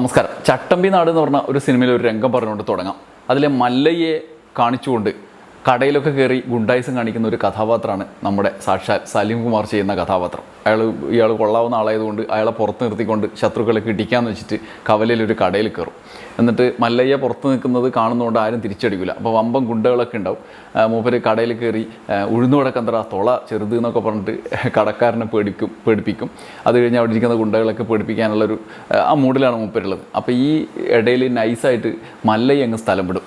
നമസ്കാരം. ചട്ടമ്പി നാട് എന്ന് പറഞ്ഞ ഒരു സിനിമയിൽ ഒരു രംഗം പറഞ്ഞുകൊണ്ട് തുടങ്ങാം. അതിലെ മല്ലയെ കാണിച്ചുകൊണ്ട് കടയിലൊക്കെ കയറി ഗുണ്ടായിസം കാണിക്കുന്ന ഒരു കഥാപാത്രമാണ് നമ്മുടെ സാക്ഷാൽ സലീം കുമാർ ചെയ്യുന്ന കഥാപാത്രം. അയാൾ ഇയാൾ കൊള്ളാവുന്ന ആളായതുകൊണ്ട് അയാളെ പുറത്ത് നിർത്തിക്കൊണ്ട് ശത്രുക്കളെ കിട്ടിക്കാന്ന് വെച്ചിട്ട് കവലയിൽ ഒരു കടയിൽ കയറും. എന്നിട്ട് മല്ലയ്യ പുറത്ത് നിൽക്കുന്നത് കാണുന്നതുകൊണ്ട് ആരും തിരിച്ചടിക്കില്ല അപ്പോൾ വമ്പം ഗുണ്ടകളൊക്കെ ഉണ്ടാവും. മൂപ്പര് കടയിൽ കയറി ഉഴുന്നുവടക്കന്തറ തൊള ചെറുത് എന്നൊക്കെ പറഞ്ഞിട്ട് കടക്കാരനെ പേടിക്കും പേടിപ്പിക്കും. അത് കഴിഞ്ഞ് അവിടെ ഇരിക്കുന്ന ഗുണ്ടകളൊക്കെ പേടിപ്പിക്കാനുള്ളൊരു ആ മൂഡിലാണ് മൂപ്പരുള്ളത്. അപ്പോൾ ഈ ഇടയിൽ നൈസായിട്ട് മല്ലയ്യ അങ്ങ് സ്ഥലം വിടും.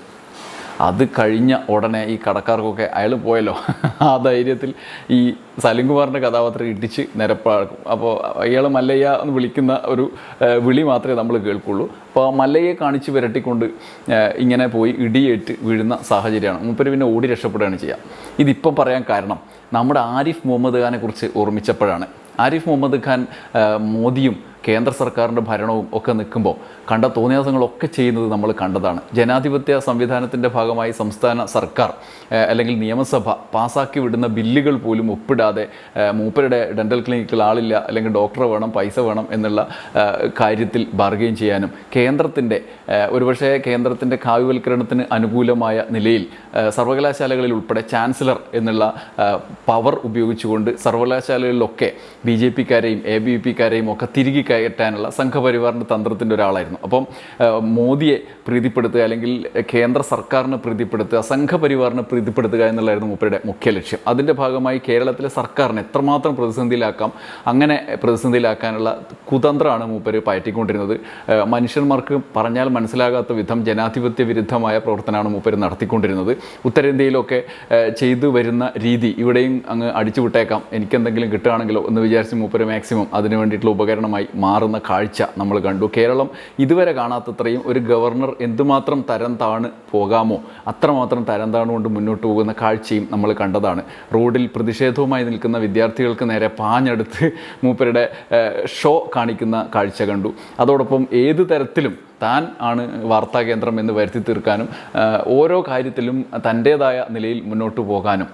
അത് കഴിഞ്ഞ ഉടനെ ഈ കടക്കാർക്കൊക്കെ അയാൾ പോയല്ലോ. ആ ധൈര്യത്തിൽ ഈ സലിംകുമാറിന്റെ കഥാപാത്രം ഇടിച്ച് നിരപ്പാക്കും. അപ്പോൾ അയാൾ മല്ലയ്യ എന്ന് വിളിക്കുന്ന ഒരു വിളി മാത്രമേ നമ്മൾ കേൾക്കുള്ളൂ. അപ്പോൾ ആ മല്ലയ്യെ കാണിച്ച് വിരട്ടിക്കൊണ്ട് ഇങ്ങനെ പോയി ഇടിയേറ്റ് വീഴുന്ന സാഹചര്യമാണ്. മുപ്പര് പിന്നെ ഓടി രക്ഷപ്പെടുകയാണ് ചെയ്യുക ഇതിപ്പം പറയാൻ കാരണം നമ്മുടെ ആരിഫ് മുഹമ്മദ് ഖാനെ കുറിച്ച് ഓർമ്മിച്ചപ്പോഴാണ്. ആരിഫ് മുഹമ്മദ് ഖാൻ മോദിയും കേന്ദ്ര സർക്കാരിന്റെ ഭരണവും ഒക്കെ നിൽക്കുമ്പോൾ കണ്ട തോന്നിയാസങ്ങളൊക്കെ ചെയ്യുന്നത് നമ്മൾ കണ്ടതാണ്. ജനാധിപത്യ സംവിധാനത്തിന്റെ ഭാഗമായി സംസ്ഥാന സർക്കാർ അല്ലെങ്കിൽ നിയമസഭ പാസാക്കി വിടുന്ന ബില്ലുകൾ പോലും ഒപ്പിടാതെ മൂപ്പരുടെ ഡെന്റൽ ക്ലിനിക്കിൽ ആളില്ല അല്ലെങ്കിൽ ഡോക്ടറെ വേണം പൈസ വേണം എന്നുള്ള കാര്യത്തിൽ ബാർഗെയിൻ ചെയ്യാനും കേന്ദ്രത്തിന്റെ ഒരുപക്ഷേ കേന്ദ്രത്തിന്റെ കാവ്യവൽക്കരണത്തിന് അനുകൂലമായ നിലയിൽ സർവകലാശാലകളിൽ ഉൾപ്പെടെ ചാൻസലർ എന്നുള്ള പവർ ഉപയോഗിച്ചുകൊണ്ട് സർവകലാശാലകളിലൊക്കെ ബി ജെ പിക്കാരെയും എ ബി വി പിക്കാരെയും ഒക്കെ തിരികെ കയറ്റാനുള്ള സംഘപരിവാറിന്റെ തന്ത്രത്തിന്റെ ഒരാളായിരുന്നു. അപ്പം മോദിയെ പ്രീതിപ്പെടുത്തുക അല്ലെങ്കിൽ കേന്ദ്ര സർക്കാരിനെ പ്രീതിപ്പെടുത്തുക സംഘപരിവാറിനെ പ്രീതിപ്പെടുത്തുക എന്നുള്ളതായിരുന്നു മൂപ്പരുടെ മുഖ്യ ലക്ഷ്യം. അതിന്റെ ഭാഗമായി കേരളത്തിലെ സർക്കാരിനെ എത്രമാത്രം പ്രതിസന്ധിയിലാക്കാം അങ്ങനെ പ്രതിസന്ധിയിലാക്കാനുള്ള കുതന്ത്രമാണ് മൂപ്പർ പയറ്റിക്കൊണ്ടിരുന്നത്. മനുഷ്യന്മാർക്ക് പറഞ്ഞാൽ മനസ്സിലാകാത്ത വിധം ജനാധിപത്യ വിരുദ്ധമായ പ്രവർത്തനമാണ് മൂപ്പർ നടത്തിക്കൊണ്ടിരുന്നത്. ഉത്തരേന്ത്യയിലൊക്കെ ചെയ്തു വരുന്ന രീതി ഇവിടെയും അങ്ങ് അടിച്ചു വിട്ടേക്കാം എനിക്കെന്തെങ്കിലും കിട്ടുകയാണെങ്കിലോ എന്ന് വിചാരിച്ച് മൂപ്പര് മാക്സിമം അതിന് വേണ്ടിയിട്ടുള്ള ഉപകരണമായി മാറുന്ന കാഴ്ച നമ്മൾ കണ്ടു. കേരളം ഇതുവരെ കാണാത്തത്രയും ഒരു ഗവർണർ എന്തുമാത്രം തരം താണ് പോകാമോ അത്രമാത്രം തരം താണുകൊണ്ട് മുന്നോട്ട് പോകുന്ന കാഴ്ചയും നമ്മൾ കണ്ടതാണ്. റോഡിൽ പ്രതിഷേധവുമായി നിൽക്കുന്ന വിദ്യാർത്ഥികൾക്ക് നേരെ പാഞ്ഞെടുത്ത് മൂപ്പരുടെ ഷോ കാണിക്കുന്ന കാഴ്ച കണ്ടു. അതോടൊപ്പം ഏത് തരത്തിലും താൻ ആണ് വാർത്താകേന്ദ്രം എന്ന് വരുത്തി തീർക്കാനും ഓരോ കാര്യത്തിലും തന്റേതായ നിലയിൽ മുന്നോട്ട് പോകാനും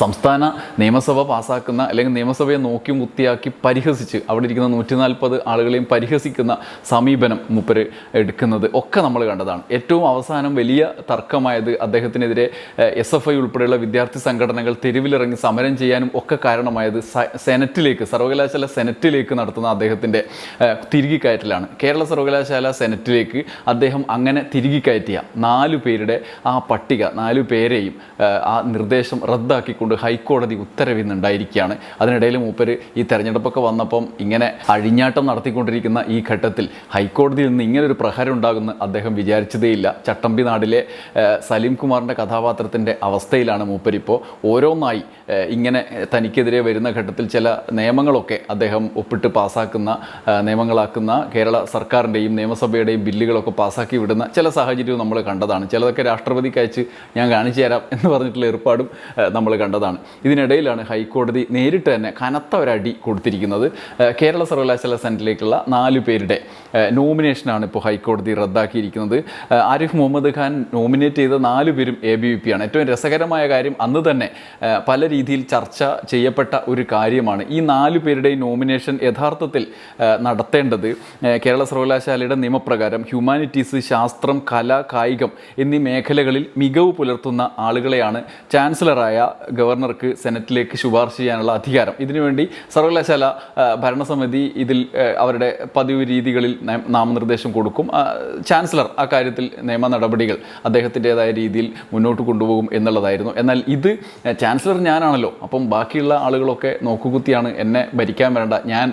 സംസ്ഥാന നിയമസഭ പാസ്സാക്കുന്ന അല്ലെങ്കിൽ നിയമസഭയെ നോക്കി മുത്തിയാക്കി പരിഹസിച്ച് അവിടെ ഇരിക്കുന്ന നൂറ്റി നാൽപ്പത് ആളുകളെയും പരിഹസിക്കുന്ന സമീപനം മൂപ്പര് എടുക്കുന്നത് ഒക്കെ നമ്മൾ കണ്ടതാണ്. ഏറ്റവും അവസാനം വലിയ തർക്കമായത് അദ്ദേഹത്തിനെതിരെ എസ് എഫ് ഐ ഉൾപ്പെടെയുള്ള വിദ്യാർത്ഥി സംഘടനകൾ തെരുവിലിറങ്ങി സമരം ചെയ്യാനും ഒക്കെ കാരണമായത് സെനറ്റിലേക്ക് സർവകലാശാല സെനറ്റിലേക്ക് നടത്തുന്ന അദ്ദേഹത്തിന്റെ തിരികെ കയറ്റലാണ്. കേരള സർവകലാശാല സെനറ്റിലേക്ക് അദ്ദേഹം അങ്ങനെ തിരികെ കയറ്റിയ നാലു പേരുടെ ആ പട്ടിക നാലു പേരെയും ആ നിർദ്ദേശം റദ്ദാക്കിക്കൊണ്ട് ഹൈക്കോടതി ഉത്തരവിന്നുണ്ടായിരിക്കുകയാണ്. അതിനിടയിൽ മൂപ്പര് ഈ തെരഞ്ഞെടുപ്പൊക്കെ വന്നപ്പം ഇങ്ങനെ അഴിഞ്ഞാട്ടം നടത്തിക്കൊണ്ടിരിക്കുന്ന ഈ ഘട്ടത്തിൽ ഹൈക്കോടതിയിൽ നിന്ന് ഇങ്ങനൊരു പ്രഹരം ഉണ്ടാകുമെന്ന് അദ്ദേഹം വിചാരിച്ചതേയില്ല. ചട്ടമ്പി നാടിലെ സലീം കുമാറിന്റെ കഥാപാത്രത്തിന്റെ അവസ്ഥയിലാണ് മൂപ്പരിപ്പോൾ ഓരോന്നായി ഇങ്ങനെ തനിക്കെതിരെ വരുന്ന ഘട്ടത്തിൽ ചില നിയമങ്ങളൊക്കെ അദ്ദേഹം ഒപ്പിട്ട് പാസ്സാക്കുന്ന നിയമങ്ങളാക്കുന്ന കേരള സർക്കാരിന്റെയും നിയമസഭയുടെയും ബില്ലുകളൊക്കെ പാസ്സാക്കി വിടുന്ന ചില സാഹചര്യവും നമ്മൾ കണ്ടതാണ്. ചിലതൊക്കെ രാഷ്ട്രപതിക്ക് അയച്ച് ഞാൻ കാണിച്ചു തരാം എന്ന് പറഞ്ഞിട്ടുള്ള ഏർപ്പാടും നമ്മൾ കണ്ടതാണ്. ഇതിനിടയിലാണ് ഹൈക്കോടതി നേരിട്ട് തന്നെ കനത്ത ഒരടി കൊടുത്തിരിക്കുന്നത്. കേരള സർവകലാശാല സെന്ററിലേക്കുള്ള നാല് പേരുടെ നോമിനേഷനാണ് ഇപ്പോൾ ഹൈക്കോടതി റദ്ദാക്കിയിരിക്കുന്നത്. ആരിഫ് മുഹമ്മദ് ഖാൻ നോമിനേറ്റ് ചെയ്ത നാല് പേരും എ ബി വി പി ആണ്. ഏറ്റവും രസകരമായ കാര്യം അന്ന് തന്നെ പല രീതിയിൽ ചർച്ച ചെയ്യപ്പെട്ട ഒരു കാര്യമാണ്. ഈ നാല് പേരുടെ നോമിനേഷൻ യഥാർത്ഥത്തിൽ നടത്തേണ്ടത് കേരള സർവകലാശാലയുടെ നിയമപ്രകാരം ഹ്യൂമാനിറ്റീസ് ശാസ്ത്രം കല കായികം എന്നീ മേഖലകളിൽ മികവ് പുലർത്തുന്ന ആളുകളെയാണ്. ചാൻസലറായ ഗവർണർക്ക് സെനറ്റിലേക്ക് ശുപാർശ ചെയ്യാനുള്ള അധികാരം. ഇതിനുവേണ്ടി സർവകലാശാല ഭരണസമിതി ഇതിൽ അവരുടെ പതിവ് രീതികളിൽ നാമനിർദ്ദേശം കൊടുക്കും. ചാൻസലർ ആ കാര്യത്തിൽ നിയമ നടപടികൾ അദ്ദേഹത്തിന്റെതായ രീതിയിൽ മുന്നോട്ട് കൊണ്ടുപോകും എന്നുള്ളതായിരുന്നു. എന്നാൽ ഇത് ചാൻസലർ ഞാനാണല്ലോ. അപ്പം ബാക്കിയുള്ള ആളുകളൊക്കെ നോക്കുകുത്തിയാണ് എന്നെ ഭരിക്കാൻ വേണ്ട ഞാൻ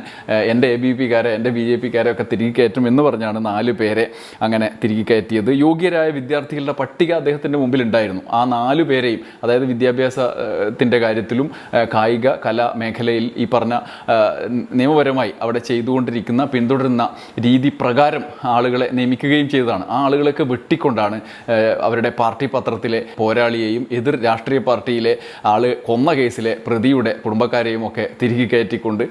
എന്റെ എ ബി പിക്കാരെ എന്റെ ബി ജെ പിക്കാരെ ഒക്കെ തിരികെ കയറ്റും എന്ന് പറഞ്ഞാണ് നാല് പേരെ അങ്ങനെ തിരികെ കയറ്റിയത്. യോഗ്യരായ വിദ്യാർത്ഥികളുടെ പട്ടിക അദ്ദേഹത്തിന്റെ മുമ്പിലുണ്ടായിരുന്നു. ആ നാല് പേരെയും അതായത് വിദ്യാഭ്യാസത്തിന്റെ കാര്യത്തിലും കായിക കലാ മേഖലയിൽ ഈ പറഞ്ഞ നിയമപരമായി അവിടെ ചെയ്തുകൊണ്ടിരിക്കുന്ന പിന്തുടരുന്ന രീതി പ്രകാരം ആളുകളെ നിയമിക്കുകയും ചെയ്തതാണ്. ആ ആളുകളൊക്കെ വെട്ടിക്കൊണ്ടാണ് അവരുടെ പാർട്ടി പത്രത്തിലെ പോരാളിയെയും എതിർ രാഷ്ട്രീയ പാർട്ടിയിലെ ആൾ കൊന്ന കേസിലെ പ്രതിയുടെ കുടുംബക്കാരെയും ഒക്കെ തിരികെ കയറ്റിക്കൊണ്ട്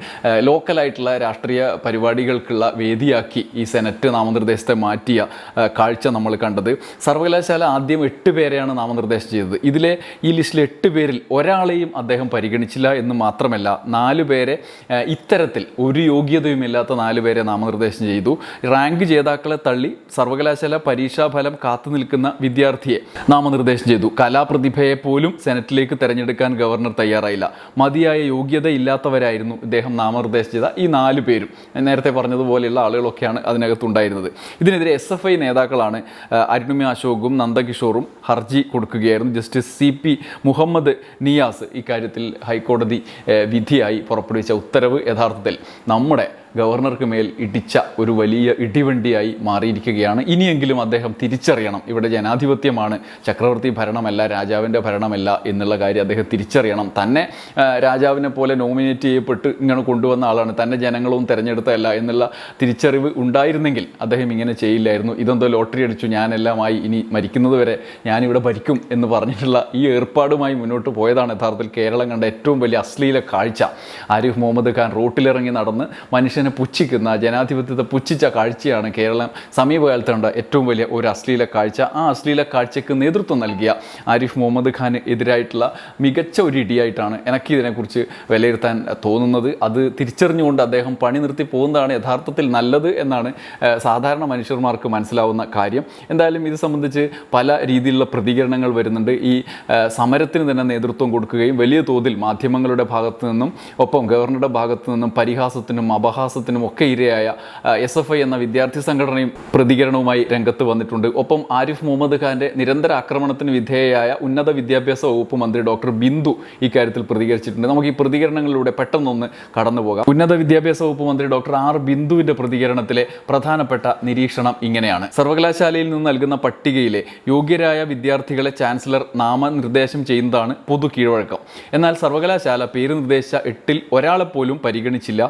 ലോക്കലായിട്ടുള്ള രാഷ്ട്രീയ പരിപാടികൾക്കുള്ള വേദിയാക്കി ഈ സെനറ്റ് നാമനിർദ്ദേശത്തെ മാറ്റിയ കാഴ്ച നമ്മൾ കണ്ടത്. സർവകലാശാല ആദ്യം എട്ട് പേരെയാണ് നാമനിർദ്ദേശം ചെയ്തത്. ഇതിലെ ഈ ലിസ്റ്റിൽ എട്ട് പേരിൽ ഒരാളെയും അദ്ദേഹം പരിഗണിച്ചില്ല എന്ന് മാത്രമല്ല നാലു പേരെ ഇത്തരത്തിൽ ഒരു യോഗ്യതയുമില്ലാത്ത നാലു പേരെ നാമനിർദ്ദേശം ചെയ്തു. റാങ്ക് ജേതാക്കളെ തള്ളി സർവകലാശാല പരീക്ഷാഫലം കാത്തു നിൽക്കുന്ന വിദ്യാർത്ഥിയെ നാമനിർദ്ദേശം ചെയ്തു. കലാപ്രതിഭയെ പോലും സെനറ്റിലേക്ക് തെരഞ്ഞെടുക്കാൻ ഗവർണർ തയ്യാറായില്ല. മതിയായ യോഗ്യത ഇല്ലാത്തവരായിരുന്നു ഇദ്ദേഹം നാമനിർദ്ദേശം ചെയ്ത ഈ നാല് പേരും. നേരത്തെ പറഞ്ഞതുപോലെയുള്ള ആളുകളൊക്കെയാണ് അതിനകത്തുണ്ടായിരുന്നത്. ഇതിനെതിരെ എസ് എഫ് ഐ നേതാക്കളാണ് അരുണിമ അശോകും നന്ദകിഷോറും ഹർജി കൊടുക്കുകയായിരുന്നു. Justice C P Muhammad Niyas ഇക്കാര്യത്തിൽ ഹൈക്കോടതി വിധിയായി പുറപ്പെടുവിച്ച ഉത്തരവ് യഥാർത്ഥത്തിൽ നമ്മുടെ ഗവർണർക്ക് മേൽ ഇടിച്ച ഒരു വലിയ ഇടിവണ്ടിയായി മാറിയിരിക്കുകയാണ്. ഇനിയെങ്കിലും അദ്ദേഹം തിരിച്ചറിയണം. ഇവിടെ ജനാധിപത്യമാണ്. ചക്രവർത്തി ഭരണമല്ല രാജാവിന്റെ ഭരണമല്ല എന്നുള്ള കാര്യം അദ്ദേഹം തിരിച്ചറിയണം. തന്നെ രാജാവിനെ പോലെ നോമിനേറ്റ് ചെയ്യപ്പെട്ട് ഇങ്ങനെ കൊണ്ടുവന്ന ആളാണ്. തന്നെ ജനങ്ങളൊന്നും തിരഞ്ഞെടുത്തതല്ല എന്നുള്ള തിരിച്ചറിവ് ഉണ്ടായിരുന്നെങ്കിൽ അദ്ദേഹം ഇങ്ങനെ ചെയ്യില്ലായിരുന്നു. ഇതെന്തോ ലോട്ടറി അടിച്ചു ഞാനെല്ലാമായി ഇനി മരിക്കുന്നത് വരെ ഞാനിവിടെ ഭരിക്കും എന്ന് പറഞ്ഞിട്ടുള്ള ഈ ഏർപ്പാടുമായി മുന്നോട്ട് പോയതാണ് യഥാർത്ഥത്തിൽ കേരളം കണ്ട ഏറ്റവും വലിയ അശ്ലീല കാഴ്ച. ആരിഫ് മുഹമ്മദ് ഖാൻ റോട്ടിലിറങ്ങി നടന്ന് മനുഷ്യനെ പുച്ഛിക്കുന്ന ജനാധിപത്യത്തെ പുച്ഛിച്ച കാഴ്ചയാണ് കേരളം. സമീപകാലത്ത് കണ്ട ഏറ്റവും വലിയ ഒരു അശ്ലീല കാഴ്ച. ആ അശ്ലീല കാഴ്ചയ്ക്ക് നേതൃത്വം നൽകിയ ആരിഫ് മുഹമ്മദ് ഖാന് എതിരായിട്ടുള്ള മികച്ച ഒരു ഇടിയായിട്ടാണ് എനിക്ക് ഇതിനെക്കുറിച്ച് വിലയിരുത്താൻ തോന്നുന്നത്. അത് തിരിച്ചറിഞ്ഞുകൊണ്ട് അദ്ദേഹം പണി നിർത്തി പോകുന്നതാണ് യഥാർത്ഥത്തിൽ നല്ലത് എന്നാണ് സാധാരണ മനുഷ്യന്മാർക്ക് മനസ്സിലാവുന്ന കാര്യം. എന്തായാലും ഇത് സംബന്ധിച്ച് പല രീതിയിലുള്ള പ്രതികരണങ്ങൾ വരുന്നുണ്ട്. ഈ സമരത്തിന് തന്നെ നേതൃത്വം കൊടുക്കുകയും വലിയ തോതിൽ മാധ്യമങ്ങളുടെ ഭാഗത്തു നിന്നും ഒപ്പം ഗവർണറുടെ ഭാഗത്തു നിന്നും പരിഹാസത്തിനും അപഹാസത്തിനും ഒക്കെ ഇരയായ എസ് എഫ് ഐ എന്ന വിദ്യാർത്ഥി സംഘടനയും പ്രതികരണവുമായി രംഗത്ത് വന്നിട്ടുണ്ട്. ഒപ്പം ആരിഫ് മുഹമ്മദ് ഖാന്റെ നിരന്തര ആക്രമണത്തിന് വിധേയയായ ഉന്നത വിദ്യാഭ്യാസ വകുപ്പ് മന്ത്രി ഡോക്ടർ ബിന്ദു ഇക്കാര്യത്തിൽ പ്രതികരിച്ചിട്ടുണ്ട്. നമുക്ക് ഈ പ്രതികരണങ്ങളിലൂടെ പെട്ടെന്നൊന്ന് കടന്നു പോകാം. ഉന്നത വിദ്യാഭ്യാസ വകുപ്പ് മന്ത്രി ഡോക്ടർ ആർ ബിന്ദുവിന്റെ പ്രതികരണത്തിലെ പ്രധാനപ്പെട്ട നിരീക്ഷണം ഇങ്ങനെയാണ്. സർവകലാശാലയിൽ നിന്ന് നൽകുന്ന പട്ടികയിലെ യോഗ്യരായ വിദ്യാർത്ഥികളെ ചാൻസലർ നാമനിർദ്ദേശം ചെയ്യുന്നതാണ് പൊതു കീഴ്വഴക്കം. എന്നാൽ സർവകലാശാല പേര് നിർദ്ദേശിച്ച എട്ടിൽ ഒരാളെ പോലും പരിഗണിച്ചില്ല.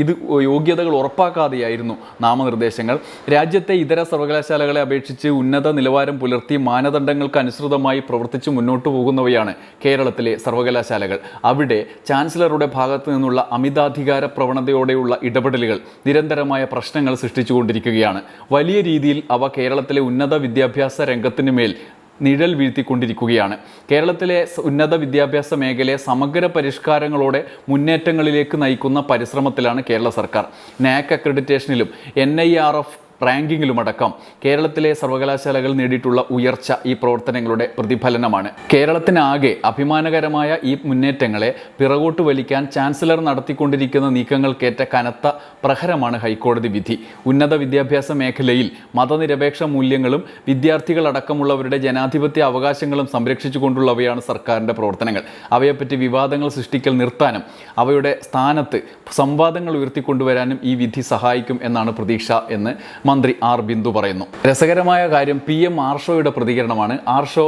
ഇത് യോഗ്യതകൾ ഉറപ്പാക്കാതെയായിരുന്നു നാമനിർദ്ദേശങ്ങൾ. രാജ്യത്തെ ഇതര സർവകലാശാലകളെ അപേക്ഷിച്ച് ഉന്നത നിലവാരം പുലർത്തി മാനദണ്ഡങ്ങൾക്ക് അനുസൃതമായി പ്രവർത്തിച്ച് മുന്നോട്ട് പോകുന്നവയാണ് കേരളത്തിലെ സർവകലാശാലകൾ. അവിടെ ചാൻസലറുടെ ഭാഗത്തു നിന്നുള്ള അമിതാധികാര പ്രവണതയോടെയുള്ള ഇടപെടലുകൾ നിരന്തരമായ പ്രശ്നങ്ങൾ സൃഷ്ടിച്ചുകൊണ്ടിരിക്കുകയാണ്. വലിയ രീതിയിൽ അവ കേരളത്തിലെ ഉന്നത വിദ്യാഭ്യാസ രംഗത്തിന് മേൽ നിഴൽ വീഴ്ത്തിക്കൊണ്ടിരിക്കുകയാണ്. കേരളത്തിലെ ഉന്നത വിദ്യാഭ്യാസ മേഖലയെ സമഗ്ര പരിഷ്കാരങ്ങളോടെ മുന്നേറ്റങ്ങളിലേക്ക് നയിക്കുന്ന പരിശ്രമത്തിലാണ് കേരള സർക്കാർ. നാക് അക്രഡിറ്റേഷനിലും എൻ ഐ ആർ എഫ് റാങ്കിങ്ങിലുമടക്കം കേരളത്തിലെ സർവകലാശാലകൾ നേടിയിട്ടുള്ള ഉയർച്ച ഈ പ്രവർത്തനങ്ങളുടെ പ്രതിഫലനമാണ്. കേരളത്തിനാകെ അഭിമാനകരമായ ഈ മുന്നേറ്റങ്ങളെ പിറകോട്ട് വലിക്കാൻ ചാൻസലർ നടത്തിക്കൊണ്ടിരിക്കുന്ന നീക്കങ്ങൾക്കേറ്റ കനത്ത പ്രഹരമാണ് ഹൈക്കോടതി വിധി. ഉന്നത വിദ്യാഭ്യാസ മേഖലയിൽ മതനിരപേക്ഷ മൂല്യങ്ങളും വിദ്യാർത്ഥികളടക്കമുള്ളവരുടെ ജനാധിപത്യ അവകാശങ്ങളും സംരക്ഷിച്ചുകൊണ്ടുള്ളവയാണ് സർക്കാരിന്റെ പ്രവർത്തനങ്ങൾ. അവയെപ്പറ്റി വിവാദങ്ങൾ സൃഷ്ടിക്കൽ നിർത്താനും അവയുടെ സ്ഥാനത്ത് സംവാദങ്ങൾ ഉയർത്തിക്കൊണ്ടുവരാനും ഈ വിധി സഹായിക്കും എന്നാണ് പ്രതീക്ഷ എന്ന് മന്ത്രി ആർ ബിന്ദു പറയുന്നു. രസകരമായ കാര്യം പി എം ആർഷോയുടെ പ്രതികരണമാണ്. ആർഷോ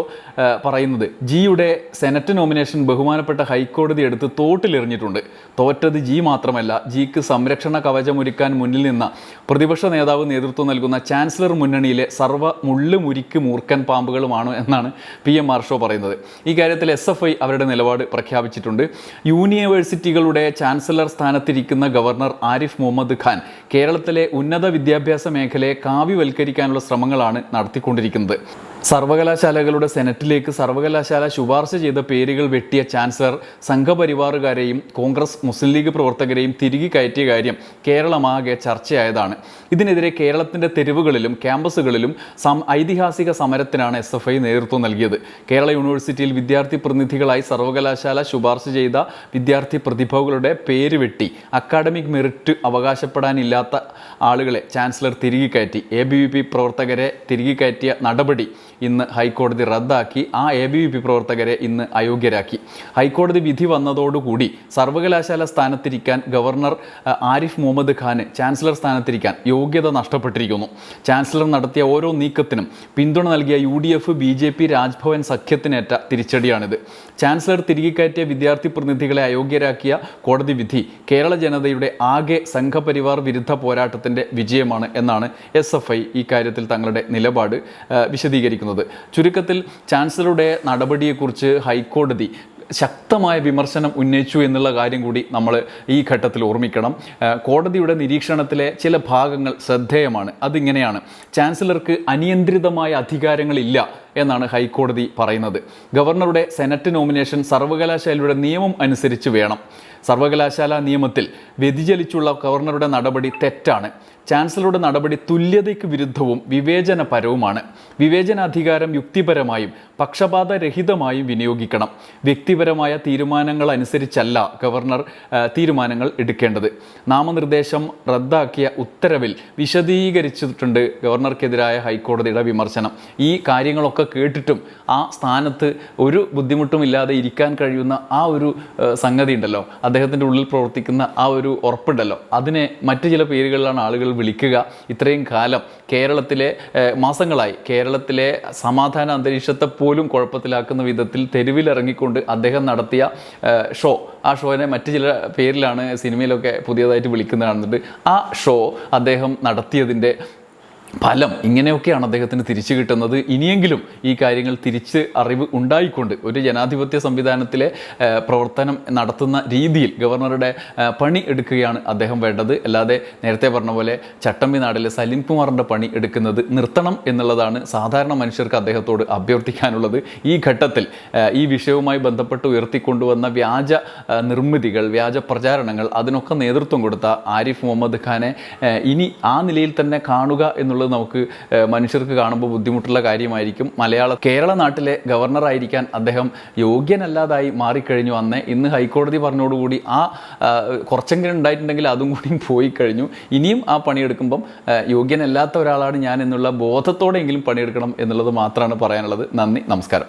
പറയുന്നത് ജിയുടെ സെനറ്റ് നോമിനേഷൻ ബഹുമാനപ്പെട്ട ഹൈക്കോടതി എടുത്ത് തോട്ടിലെറിഞ്ഞിട്ടുണ്ട്. തോറ്റത് ജി മാത്രമല്ല ജിക്ക് സംരക്ഷണ കവചമൊരുക്കാൻ മുന്നിൽ നിന്ന പ്രതിപക്ഷ നേതാവ് നേതൃത്വം നൽകുന്ന ചാൻസലർ മുന്നണിയിലെ സർവ മുള്ളു മുരിക്ക് മൂർക്കൻ പാമ്പുകളുമാണ് എന്നാണ് പി എം ആർഷോ പറയുന്നത്. ഈ കാര്യത്തിൽ എസ് എഫ് ഐ അവരുടെ നിലപാട് പ്രഖ്യാപിച്ചിട്ടുണ്ട്. യൂണിവേഴ്സിറ്റികളുടെ ചാൻസലർ സ്ഥാനത്തിരിക്കുന്ന ഗവർണർ ആരിഫ് മുഹമ്മദ് ഖാൻ കേരളത്തിലെ ഉന്നത വിദ്യാഭ്യാസ മേഖലയെ കാവ്യവൽക്കരിക്കാനുള്ള ശ്രമങ്ങളാണ് നടത്തിക്കൊണ്ടിരിക്കുന്നത്. സർവകലാശാലകളുടെ സെനറ്റിലേക്ക് സർവകലാശാല ശുപാർശ ചെയ്ത പേരുകൾ വെട്ടിയ ചാൻസലർ സംഘപരിവാറുകാരെയും കോൺഗ്രസ് മുസ്ലിം ലീഗ് പ്രവർത്തകരെയും തിരികെ കയറ്റിയ കാര്യം കേരളമാകെ ചർച്ചയായതാണ്. ഇതിനെതിരെ കേരളത്തിന്റെ തെരുവുകളിലും ക്യാമ്പസുകളിലും ഐതിഹാസിക സമരത്തിനാണ് എസ് എഫ് ഐ നേതൃത്വം നൽകിയത്. കേരള യൂണിവേഴ്സിറ്റിയിൽ വിദ്യാർത്ഥി പ്രതിനിധികളായി സർവകലാശാല ശുപാർശ ചെയ്ത വിദ്യാർത്ഥി പ്രതിഭകളുടെ പേര് വെട്ടി. അക്കാഡമിക് മെറിറ്റ് അവകാശപ്പെടാനില്ലാത്ത ആളുകളെ ചാൻസലർ തിരികെ കയറ്റി എ ബി വി പി പ്രവർത്തകരെ തിരികെ കയറ്റിയ നടപടി ഇന്ന് ഹൈക്കോടതി റദ്ദാക്കി. ആ എ ബി വി പി പ്രവർത്തകരെ ഇന്ന് അയോഗ്യരാക്കി. ഹൈക്കോടതി വിധി വന്നതോടുകൂടി സർവകലാശാല സ്ഥാനത്തിരിക്കാൻ ഗവർണർ ആരിഫ് മുഹമ്മദ് ഖാന് ചാൻസലർ സ്ഥാനത്തിരിക്കാൻ യോഗ്യത നഷ്ടപ്പെട്ടിരിക്കുന്നു. ചാൻസലർ നടത്തിയ ഓരോ നീക്കത്തിനും പിന്തുണ നൽകിയ U D F B J P Raj Bhavan സഖ്യത്തിനേറ്റ തിരിച്ചടിയാണിത്. ചാൻസലർ തിരികെ കയറ്റിയ വിദ്യാർത്ഥി പ്രതിനിധികളെ അയോഗ്യരാക്കിയ കോടതി വിധി കേരള ജനതയുടെ ആകെ സംഘപരിവാർ വിരുദ്ധ പോരാട്ടത്തിന്റെ വിജയമാണ് എന്നാണ് എസ് എഫ് ഐ ഇക്കാര്യത്തിൽ കാര്യത്തിൽ തങ്ങളുടെ നിലപാട് വിശദീകരിക്കുന്നത്. ചുരുക്കത്തിൽ ചാൻസലറുടെ നടപടിയെക്കുറിച്ച് ഹൈക്കോടതി ശക്തമായ വിമർശനം ഉന്നയിച്ചു എന്നുള്ള കാര്യം കൂടി നമ്മൾ ഈ ഘട്ടത്തിൽ ഓർമ്മിക്കണം. കോടതിയുടെ നിരീക്ഷണത്തിലെ ചില ഭാഗങ്ങൾ ശ്രദ്ധേയമാണ്. അതിങ്ങനെയാണ്. ചാൻസലർക്ക് അനിയന്ത്രിതമായ അധികാരങ്ങളില്ല എന്നാണ് ഹൈക്കോടതി പറയുന്നത്. ഗവർണറുടെ സെനറ്റ് നോമിനേഷൻ സർവകലാശാലയുടെ നിയമം അനുസരിച്ച് വേണം. സർവകലാശാല നിയമത്തിൽ വ്യതിചലിച്ചുള്ള ഗവർണറുടെ നടപടി തെറ്റാണ്. ചാൻസലറുടെ നടപടി തുല്യതയ്ക്ക് വിരുദ്ധവും വിവേചനപരവുമാണ്. വിവേചനാധികാരം യുക്തിപരമായും പക്ഷപാതരഹിതമായും വിനിയോഗിക്കണം. വ്യക്തിപരമായ തീരുമാനങ്ങൾ അനുസരിച്ചല്ല ഗവർണർ തീരുമാനങ്ങൾ എടുക്കേണ്ടത്. നാമനിർദ്ദേശം റദ്ദാക്കിയ ഉത്തരവിൽ വിശദീകരിച്ചിട്ടുണ്ട് ഗവർണർക്കെതിരായ ഹൈക്കോടതിയുടെ വിമർശനം. ഈ കാര്യങ്ങളൊക്കെ കേട്ടിട്ടും ആ സ്ഥാനത്ത് ഒരു ബുദ്ധിമുട്ടും ഇല്ലാതെ ഇരിക്കാൻ കഴിയുന്ന ആ ഒരു സംഗതി ഉണ്ടല്ലോ. അദ്ദേഹത്തിന്റെ ഉള്ളിൽ പ്രവർത്തിക്കുന്ന ആ ഒരു ഉറപ്പുണ്ടല്ലോ. അതിനെ മറ്റു ചില പേരുകളിലാണ് ആളുകൾ വിളിക്കുക. ഇത്രയും കാലം കേരളത്തിലെ മാസങ്ങളായി കേരളത്തിലെ സമാധാന അന്തരീക്ഷത്തെ പോലും കുഴപ്പത്തിലാക്കുന്ന വിധത്തിൽ തെരുവിലിറങ്ങിക്കൊണ്ട് അദ്ദേഹം നടത്തിയ ഷോ. ആ ഷോനെ മറ്റ് ചില പേരിലാണ് സിനിമയിലൊക്കെ പുതിയതായിട്ട് വിളിക്കുന്നത് കാണുന്നുണ്ട്. ആ ഷോ അദ്ദേഹം നടത്തിയതിന്റെ ഫലം ഇങ്ങനെയൊക്കെയാണ് അദ്ദേഹത്തിന് തിരിച്ചു കിട്ടുന്നത്. ഇനിയെങ്കിലും ഈ കാര്യങ്ങൾ തിരിച്ച് അറിവ് ഉണ്ടായിക്കൊണ്ട് ഒരു ജനാധിപത്യ സംവിധാനത്തിലെ പ്രവർത്തനം നടത്തുന്ന രീതിയിൽ ഗവർണറുടെ പണി എടുക്കുകയാണ് അദ്ദേഹം വേണ്ടത്. അല്ലാതെ നേരത്തെ പറഞ്ഞ പോലെ ചട്ടമ്പി നാടിലെ സലീം കുമാറിന്റെ പണി എടുക്കുന്നത് നിർത്തണം എന്നുള്ളതാണ് സാധാരണ മനുഷ്യർക്ക് അദ്ദേഹത്തോട് അഭ്യർത്ഥിക്കാനുള്ളത്. ഈ ഘട്ടത്തിൽ ഈ വിഷയവുമായി ബന്ധപ്പെട്ട് ഉയർത്തിക്കൊണ്ടുവന്ന വ്യാജ നിർമ്മിതികൾ വ്യാജ പ്രചാരണങ്ങൾ അതിനൊക്കെ നേതൃത്വം കൊടുത്ത ആരിഫ് മുഹമ്മദ് ഖാനെ ഇനി ആ നിലയിൽ തന്നെ കാണുക എന്നുള്ളത് നമുക്ക് മനുഷ്യർക്ക് കാണുമ്പോൾ ബുദ്ധിമുട്ടുള്ള കാര്യമായിരിക്കും. മലയാള കേരള നാട്ടിലെ ഗവർണറായിരിക്കാൻ അദ്ദേഹം യോഗ്യനല്ലാതായി മാറിക്കഴിഞ്ഞു. അന്നേ ഇന്ന് ഹൈക്കോടതി പറഞ്ഞോടുകൂടി ആ കുറച്ചെങ്കിലും ഉണ്ടായിട്ടുണ്ടെങ്കിൽ അതും കൂടി പോയി കഴിഞ്ഞു ഇനിയും ആ പണിയെടുക്കുമ്പം യോഗ്യനല്ലാത്ത ഒരാളാണ് ഞാൻ എന്നുള്ള ബോധത്തോടെയെങ്കിലും പണിയെടുക്കണം എന്നുള്ളത് മാത്രമാണ് പറയാനുള്ളത്. നന്ദി നമസ്കാരം.